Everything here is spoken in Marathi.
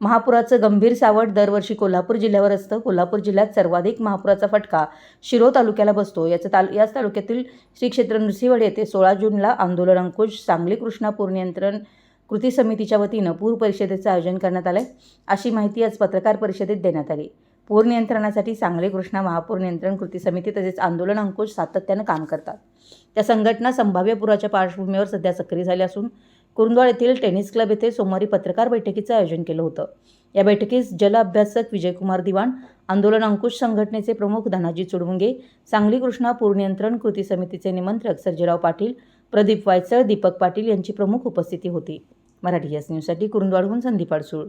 महापुराचं गंभीर सावट दरवर्षी कोल्हापूर जिल्ह्यावर असतं. कोल्हापूर जिल्ह्यात सर्वाधिक महापुराचा फटका शिरो तालुक्याला बसतो. याचं ताल याच तालुक्यातील श्री क्षेत्र नृसिंहवाडी येथे सोळा जूनला आंदोलन अंकुश सांगली कृष्णा पूर नियंत्रण कृती समितीच्या वतीनं पूर परिषदेचं आयोजन करण्यात आलं आहे अशी माहिती आज पत्रकार परिषदेत देण्यात आली. पूर नियंत्रणासाठी सांगली कृष्णा महापूर नियंत्रण कृती समिती तसेच आंदोलन अंकुश सातत्यानं काम करतात. त्या संघटना संभाव्य पुराच्या पार्श्वभूमीवर सध्या सक्रिय झाल्या असून कुरुंदवाड येथील टेनिस क्लब येथे सोमवारी पत्रकार बैठकीचं आयोजन केलं होतं. या बैठकीस जल अभ्यासक विजयकुमार दिवाण आंदोलन अंकुश संघटनेचे प्रमुख धनाजी चुडमुंगे सांगली कृष्णा पूर नियंत्रण कृती समितीचे निमंत्रक सर्जेराव पाटील प्रदीप वायचळ दीपक पाटील यांची प्रमुख उपस्थिती होती. मराठी एस न्यूजसाठी कुरुंदवाडहून संदीप अडसूळ.